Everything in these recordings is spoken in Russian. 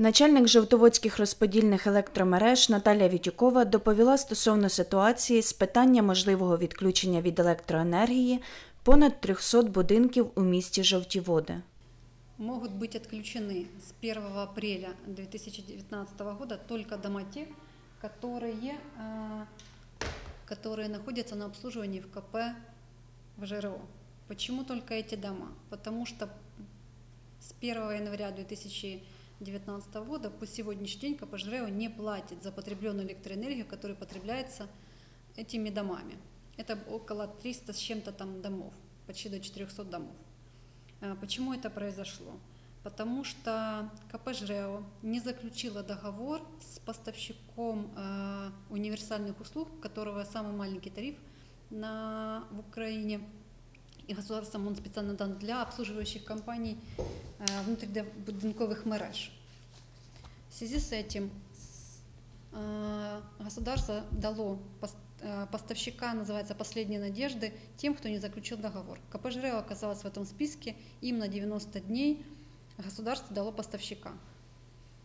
Начальник Жовтоводських розподільних електромереж Наталя Вітюкова доповіла стосовно ситуації з питання можливого відключення від електроенергії понад 300 будинків у місті Жовтіводи. могут быть отключены с 1 апреля 2019 года только дома те, которые, э, которые находятся на обслуживании в КП в ЖРО. Почему только эти дома? Потому что с 1 января 2019 года по сегодняшний день КП ЖРО не платит за потребленную электроэнергию, которая потребляется этими домами. Это около 300 с чем-то там домов, почти до 400 домов. А Почему это произошло? Потому что КП ЖРЭО не заключила договор с поставщиком э, универсальных услуг, у которого самый маленький тариф на, в Украине, и государством он специально дан для обслуживающих компаний э, внутрибудинковых мереж. В связи с этим э, государство дало э, поставщика, называется «Последние надежды», тем, кто не заключил договор. КП «Жрео» оказалось в этом списке, им на 90 дней государство дало поставщика.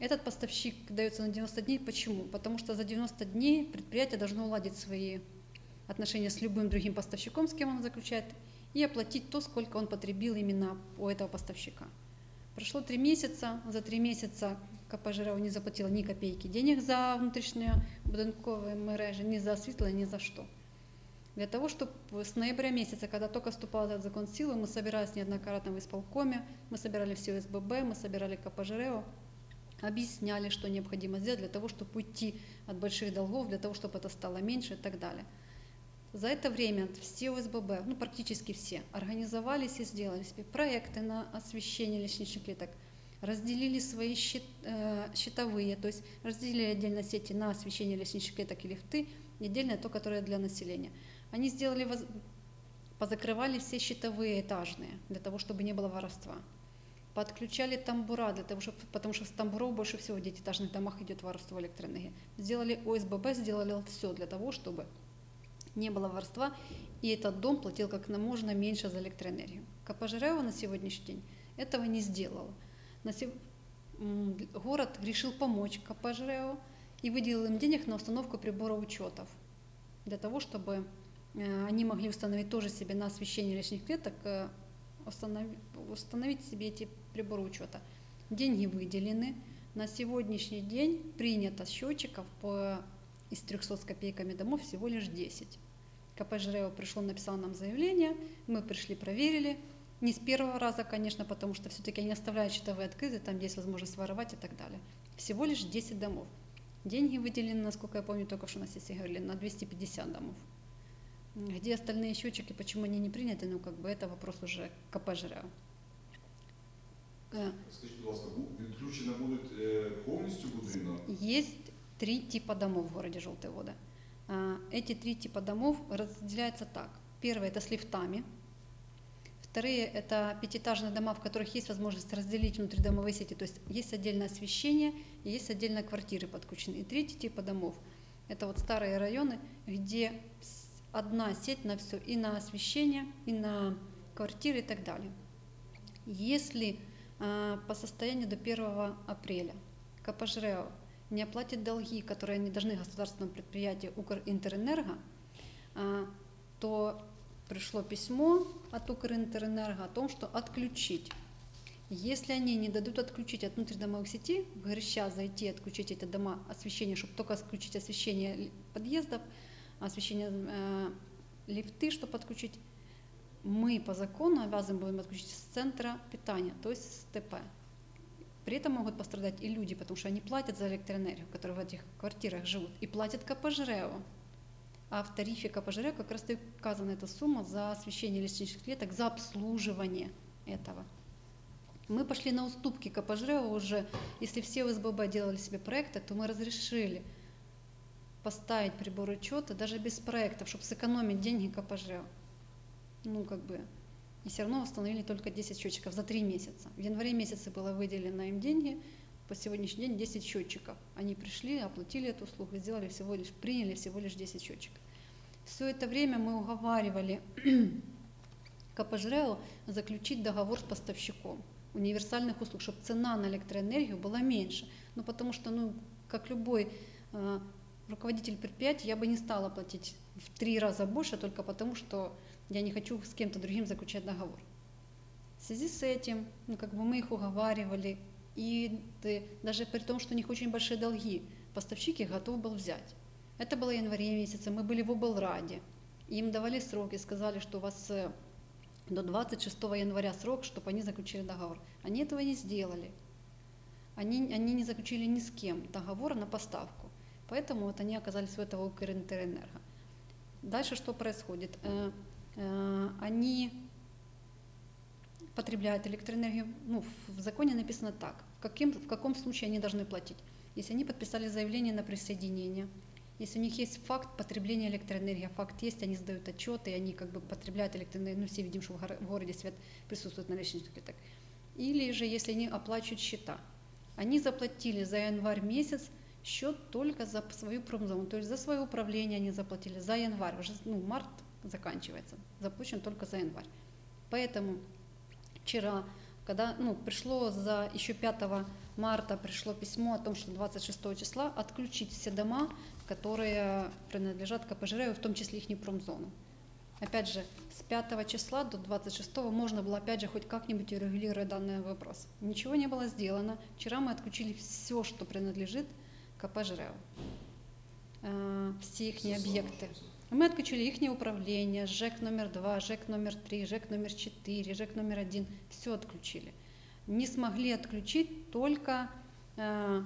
Этот поставщик дается на 90 дней. Почему? Потому что за 90 дней предприятие должно уладить свои отношения с любым другим поставщиком, с кем он заключает, и оплатить то, сколько он потребил именно у этого поставщика. Прошло три месяца, за три месяца КП «Жиров» не заплатила ни копейки денег за внутрішньо будинковые мережи, ни за светлое, ни за что. Для того, чтобы с ноября месяца, когда только вступал этот закон в силу, мы собирались неоднократно в исполкоме, мы собирали все СББ, мы собирали КП «Жирео», объясняли, что необходимо сделать для того, чтобы уйти от больших долгов, для того, чтобы это стало меньше и так далее. За это время все ОСББ, ну практически все, организовались и сделали себе проекты на освещение лестничных клеток, разделили свои щит- э, то есть разделили отдельно сети на освещение лестничных клеток и лифты, и отдельно то, которое для населения. Они сделали, позакрывали все щитовые этажные, для того, чтобы не было воровства. Подключали тамбура, для того, чтобы, потому что с тамбуров больше всего в девятиэтажных домах идет воровство электроэнергии. Сделали ОСББ, сделали все для того, чтобы не было воровства, и этот дом платил как можно меньше за электроэнергию. КП «Жирео» на сегодняшний день этого не сделало. На сев- Город решил помочь КП «Жирео» и выделил им денег на установку прибора учетов для того, чтобы э, они могли установить тоже себе на освещение лишних клеток, э, установи- установить себе эти приборы учета. Деньги выделены. На сегодняшний день принято счетчиков по, из 300 с копейками домов всего лишь 10. КП «Жирео» пришло, написал нам заявление, мы пришли, проверили. Не с первого раза, конечно, потому что все-таки они оставляют счетовые открыты, там есть возможность воровать и так далее. Всего лишь 10 домов. Деньги выделены, насколько я помню, только что на сессии говорили, на 250 домов. Где остальные счетчики, почему они не приняты, ну как бы это вопрос уже КП «Жирео». Э, Скажіть, будь ласка, бу- відключено будуть е, повністю будинок? Есть три типа домов в городе Желтые воды. А, Эти три типа домов разделяются так. Первый это с лифтами. Вторые это пятиэтажные дома, в которых есть возможность разделить внутридомовые сети, то есть есть отдельное освещение и есть отдельно квартиры подключены. И третий типа домов это вот старые районы, где одна сеть на все, и на освещение, и на квартиры и так далее. Если а, по состоянию до 1 апреля КП «Жрео» не оплатит долги, которые они должны государственному предприятию Укринтерэнерго, а, то пришло письмо от Укринтерэнерго о том, что отключить. Если они не дадут отключить от внутридомовых сетей, говоряща зайти отключить эти дома освещение, чтобы только отключить освещение подъездов, освещение э, лифты, чтобы отключить, мы по закону обязаны будем отключить с центра питания, то есть с ТП. При этом могут пострадать и люди, потому что они платят за электроэнергию, которые в этих квартирах живут, и платят КП «Жрео». А в тарифе КП «Жрео» как раз и указана эта сумма за освещение лестничных клеток, за обслуживание этого. Мы пошли на уступки КП «Жрео» уже, если все ОСББ делали себе проекты, то мы разрешили поставить прибор учета даже без проектов, чтобы сэкономить деньги КП «Жрео». Ну, как бы, и все равно установили только 10 счетчиков за 3 месяца. В январе месяце было выделено им деньги, по сегодняшний день 10 счетчиков. Они пришли, оплатили эту услугу, сделали всего лишь, приняли всего лишь 10 счетчиков. Все это время мы уговаривали КП «Жрео» заключить договор с поставщиком. универсальных услуг, чтобы цена на электроэнергию была меньше. Ну, потому что, ну, как любой э, руководитель предприятия, я бы не стала платить в три раза больше только потому, что я не хочу с кем-то другим заключать договор. В связи с этим, ну, как бы мы их уговаривали, и даже при том, что у них очень большие долги, поставщик их готов был взять. Это было в январе месяце, мы были в облраде, им давали сроки, сказали, что у вас э, до 26 января срок, чтобы они заключили договор. Они этого не сделали. Они, они не заключили ни с кем договора на поставку. Поэтому вот они оказались в этого Укрэнерго. Дальше что происходит? Э, Они потребляют электроэнергию, ну, в законе написано так, в, каким, в каком случае они должны платить. Если они подписали заявление на присоединение, если у них есть факт потребления электроэнергии, а факт есть, они сдают отчеты, они как бы потребляют электроэнергию, ну все видим, что в горо- в городе свет присутствует на лестничных так. Или же, если они оплачивают счета. Они заплатили за январь месяц счет только за свою промзону, то есть за свое управление они заплатили за январь, уже ну, март заканчивается, заплачен только за январь. Поэтому вчера, когда ну, пришло за еще 5 марта пришло письмо о том, что 26 числа отключить все дома, которые принадлежат КП «Жирею», в том числе их промзону. Опять же, с 5 числа до 26 можно было опять же хоть как-нибудь урегулировать данный вопрос. Ничего не было сделано. Вчера мы отключили все, что принадлежит КП. Э, Все их объекты. Мы отключили их управление, ЖЭК номер 2, ЖЭК номер 3, ЖЭК номер 4, ЖЭК номер 1. Все отключили. Не смогли отключить только э,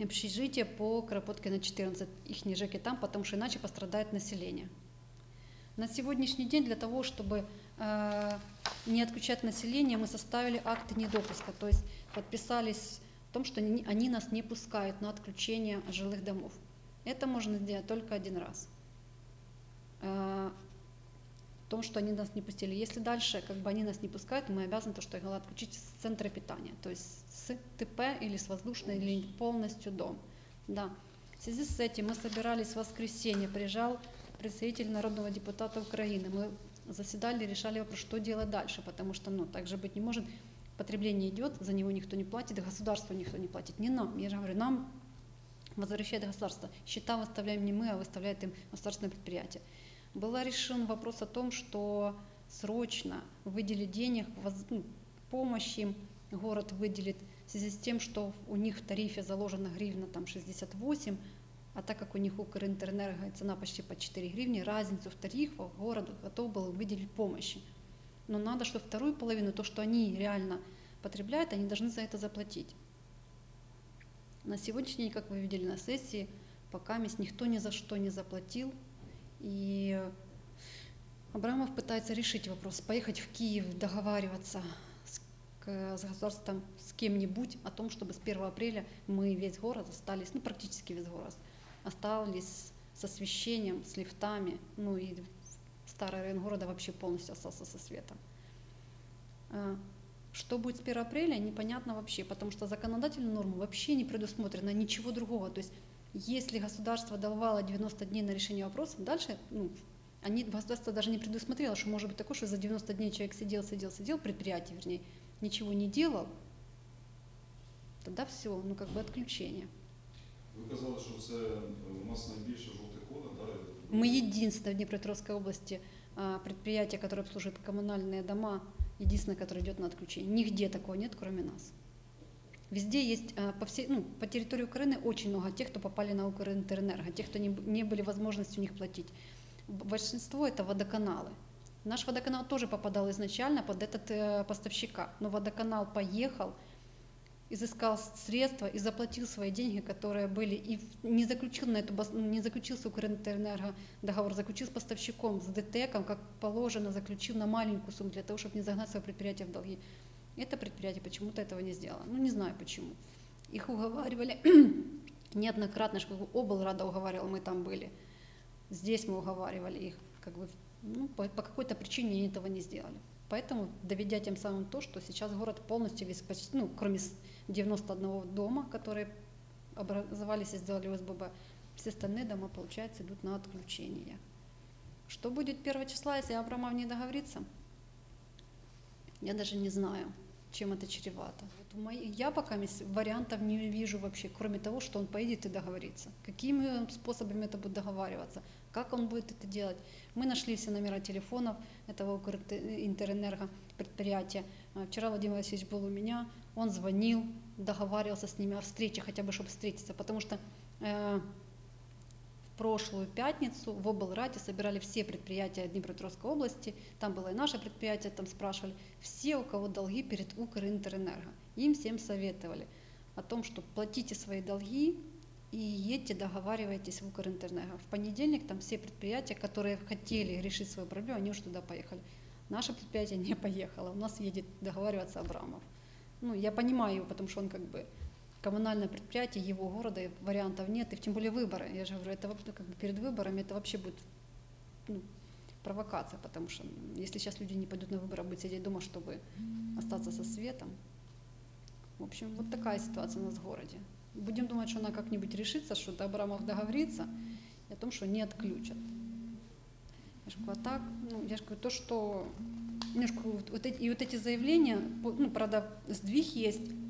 общежитие по Кропоткина 14. Их не ЖЭКи там, потому что иначе пострадает население. На сегодняшний день для того, чтобы э, не отключать население, мы составили акты недопуска, то есть подписались в том, что они нас не пускают на отключение жилых домов. Это можно сделать только один раз. Э, в том, что они нас не пустили. Если дальше как бы они нас не пускают, мы обязаны то, что их надо отключить с центра питания, то есть с ТП или с воздушной линии полностью дом. Да. В связи с этим мы собирались в воскресенье, приезжал представитель народного депутата Украины. Мы заседали, решали вопрос, что делать дальше, потому что ну, так же быть не может. Потребление идет, за него никто не платит, государству никто не платит, не нам. Я же говорю, нам возвращает государство. Счета выставляем не мы, а выставляет им государственное предприятие. Был решен вопрос о том, что срочно выделить денег, ну, помощь им город выделит в связи с тем, что у них в тарифе заложена гривна там 68, а так как у них Укринтерэнерго цена почти по 4 гривни, разницу в тарифах город готов был выделить помощи. Но надо, чтобы вторую половину, то, что они реально потребляют, они должны за это заплатить. На сегодняшний день, как вы видели на сессии, пока никто ни за что не заплатил. И Абрамов пытается решить вопрос, поехать в Киев, договариваться с, с государством, с кем-нибудь о том, чтобы с 1 апреля мы весь город остались, ну практически весь город, остались с освещением, с лифтами, ну и старый район города вообще полностью остался со светом. А, Что будет с 1 апреля, непонятно вообще, потому что законодательная норма вообще не предусмотрена, ничего другого. То есть если государство давало 90 дней на решение вопроса, дальше ну, они, государство даже не предусмотрело, что может быть такое, что за 90 дней человек сидел, сидел, сидел, предприятие, вернее, ничего не делал, тогда все, ну как бы отключение. Ви казали, що це е, у нас найбільше жовтих кода, да? Мы единственное в Днепропетровской области а, предприятие, которое обслуживает коммунальные дома, единственное, которое идет на отключение. Нигде такого нет, кроме нас. Везде есть, а, по, всей, ну, по территории Украины очень много тех, кто попали на Укрэнерго, тех, кто не, не были возможности у них платить. Большинство это водоканалы. Наш водоканал тоже попадал изначально под этот э, поставщика, но водоканал поехал, изыскал средства и заплатил свои деньги, которые были, и не заключил на эту, бас- не заключил с Укрэнерго договор, заключил с поставщиком, с ДТЭКом, как положено, заключил на маленькую сумму для того, чтобы не загнать свое предприятие в долги. Это предприятие почему-то этого не сделало. Ну, не знаю почему. Их уговаривали неоднократно, что облрада уговаривал, мы там были. Здесь мы уговаривали их. Как бы, ну, по, по какой-то причине они этого не сделали. Поэтому, доведя тем самым то, что сейчас город полностью весь, почти, ну, кроме с- 91 дома, которые образовались и сделали ОСББ, все остальные дома, получается, идут на отключение. Что будет 1 числа, если Абрамов не договорится? Я даже не знаю, чем это чревато. Вот я пока вариантов не вижу вообще, кроме того, что он поедет и договорится. Какими способами это будет договариваться, как он будет это делать. Мы нашли все номера телефонов этого Интерэнерго предприятия. А, Вчера Владимир Васильевич был у меня, он звонил, договаривался с ними о встрече, хотя бы чтобы встретиться, потому что э, прошлую пятницу в облраде собирали все предприятия Днепропетровской области, там было и наше предприятие, там спрашивали, все, у кого долги перед Укринтерэнерго. Им всем советовали о том, что платите свои долги и едьте, договаривайтесь в Укринтерэнерго. В понедельник там все предприятия, которые хотели решить свою проблему, они уже туда поехали. Наше предприятие не поехало, у нас едет договариваться Абрамов. Ну, я понимаю его, потому что он как бы коммунальное предприятие его города, вариантов нет, и тем более выборы. Я же говорю, это вообще как бы перед выборами это вообще будет ну, провокация, потому что если сейчас люди не пойдут на выборы, а будут сидеть дома, чтобы остаться со светом. В общем, вот такая ситуация у нас в городе. Будем думать, что она как-нибудь решится, что Абрамов договорится, и о том, что не отключат. Я же говорю, а так, ну, я же говорю, то, что же говорю, вот, эти, и вот эти заявления, ну, правда, сдвиг есть,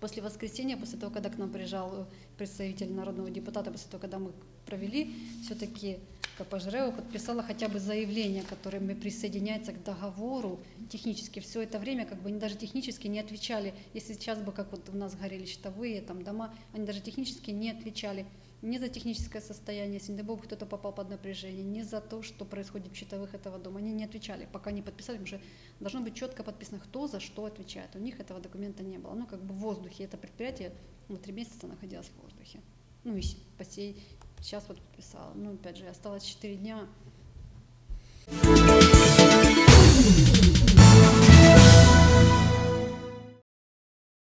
после воскресенья, после того, когда к нам приезжал э, представитель народного депутата, после того, когда мы провели, все-таки КПЖРЭУ подписала хотя бы заявление, которое присоединяется к договору. Технически все это время, как бы они даже технически не отвечали. Если сейчас бы, как вот у нас горели щитовые там дома, они даже технически не отвечали ни за техническое состояние, если, не дай бог, кто-то попал под напряжение, ни за то, что происходит в щитовых этого дома. Они не отвечали, пока не подписали, потому что должно быть четко подписано, кто за что отвечает. У них этого документа не было. Ну, как бы в воздухе. Это предприятие ну, три месяца находилось в воздухе. Ну, и по сей сейчас вот подписала. Ну, опять же, осталось четыре дня,